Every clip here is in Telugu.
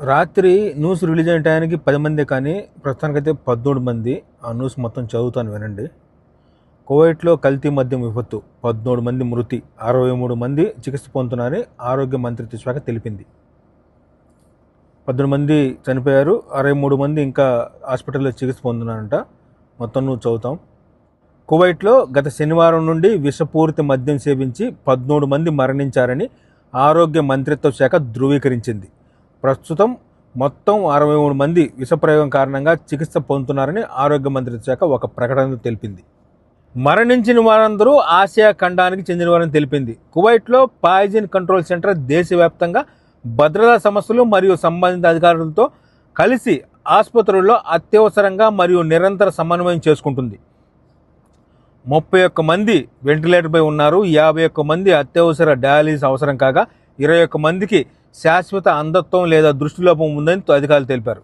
రాత్రి న్యూస్ రిలీజ్ అయిన టైంకి పది మంది కానీ ప్రస్తుతానికైతే పద్మూడు మంది ఆ న్యూస్ మొత్తం చదువుతాను వినండి. కువైట్లో కల్తీ మద్యం విపత్తు పద్మూడు మంది మృతి అరవై మూడు మంది చికిత్స పొందుతున్నారని ఆరోగ్య మంత్రిత్వ శాఖ తెలిపింది. పద్దెనిమిది మంది చనిపోయారు అరవై మూడు మంది ఇంకా హాస్పిటల్లో చికిత్స పొందున్నారంట మొత్తం నువ్వు చదువుతాం. కువైట్లో గత శనివారం నుండి విషపూరిత మద్యం సేవించి పద్మూడు మంది మరణించారని ఆరోగ్య మంత్రిత్వ శాఖ ధృవీకరించింది. ప్రస్తుతం మొత్తం అరవై మూడు మంది విషప్రయోగం కారణంగా చికిత్స పొందుతున్నారని ఆరోగ్య మంత్రిత్వ శాఖ ఒక ప్రకటనలో తెలిపింది. మరణించిన వారందరూ ఆసియా ఖండానికి చెందినవారని తెలిపింది. కువైట్లో పాయిజన్ కంట్రోల్ సెంటర్ దేశవ్యాప్తంగా భద్రతా సమస్యలు మరియు సంబంధిత అధికారులతో కలిసి ఆసుపత్రుల్లో అత్యవసరంగా మరియు నిరంతర సమన్వయం చేసుకుంటుంది. ముప్పై ఒక్క మంది వెంటిలేటర్పై ఉన్నారు. యాభై ఒక్క మంది అత్యవసర డయాలిసిస్ అవసరం కాగా ఇరవై ఒక్క మందికి శాశ్వత అంధత్వం లేదా దృష్టిలోపం ఉందని అధికారులు తెలిపారు.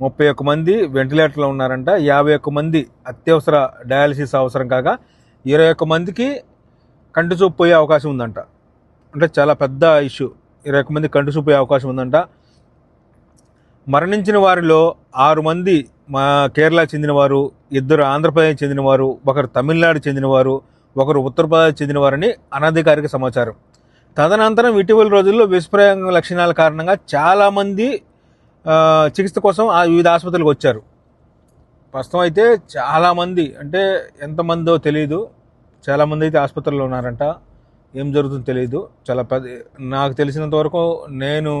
ముప్పై ఒక్క మంది వెంటిలేటర్లో ఉన్నారంట. యాభై ఒక్క మంది అత్యవసర డయాలసిస్ అవసరం కాగా ఇరవై ఒక్క మందికి కంటి చూపు పోయే అవకాశం ఉందంట. అంటే చాలా పెద్ద ఇష్యూ. ఇరవై ఒక్క మంది కంటి చూపు పోయే అవకాశం ఉందంట. మరణించిన వారిలో ఆరు మంది మా కేరళ చెందినవారు ఇద్దరు ఆంధ్రప్రదేశ్ చెందినవారు ఒకరు తమిళనాడు చెందినవారు ఒకరు ఉత్తరప్రదేశ్ చెందినవారని అనధికారిక సమాచారం. తదనంతరం ఇటీవల రోజుల్లో విషప్రయోగం లక్షణాల కారణంగా చాలామంది చికిత్స కోసం ఆ వివిధ ఆసుపత్రులకు వచ్చారు. ప్రస్తుతం అయితే చాలామంది అంటే ఎంతమందో తెలియదు చాలామంది అయితే ఆసుపత్రిలో ఉన్నారంట. ఏం జరుగుతుందో తెలియదు చాలా పెద్ద నాకు తెలిసినంత వరకు నేను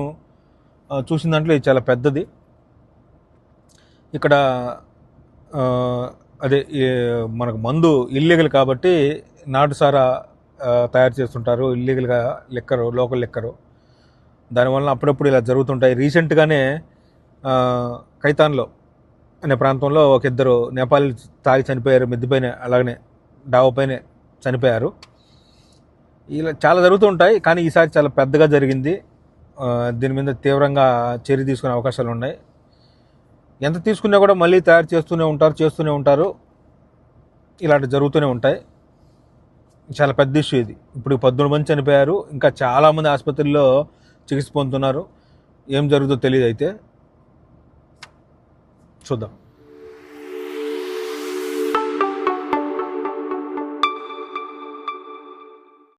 చూసిన దాంట్లో ఇది చాలా పెద్దది. ఇక్కడ అదే ఈ మనకు మందు ఇల్లీగల్ కాబట్టి నాటుసారా తయారు చేస్తుంటారు ఇల్లీగల్గా లెక్కరు లోకల్ లెక్కరు. దానివల్ల అప్పుడప్పుడు ఇలా జరుగుతుంటాయి. రీసెంట్గానే కైతాన్లో అనే ప్రాంతంలో ఒక ఇద్దరు నేపాలీ తాగి చనిపోయారు మిద్దిపైన అలాగనే డాబాపైనే చనిపోయారు. ఇలా చాలా జరుగుతూ ఉంటాయి కానీ ఈసారి చాలా పెద్దగా జరిగింది. దీని మీద తీవ్రంగా చర్య తీసుకునే అవకాశాలు ఉన్నాయి. ఎంత తీసుకున్నా కూడా మళ్ళీ తయారు చేస్తూనే ఉంటారు చేస్తూనే ఉంటారు. ఇలాంటి జరుగుతూనే ఉంటాయి. చాలా పెద్ద ఇష్యూ ఇది. ఇప్పుడు పద్దెనిమిది మంది చనిపోయారు. ఇంకా చాలామంది ఆసుపత్రుల్లో చికిత్స పొందుతున్నారు. ఏం జరుగుతుందో తెలియదు అయితే చూద్దాం.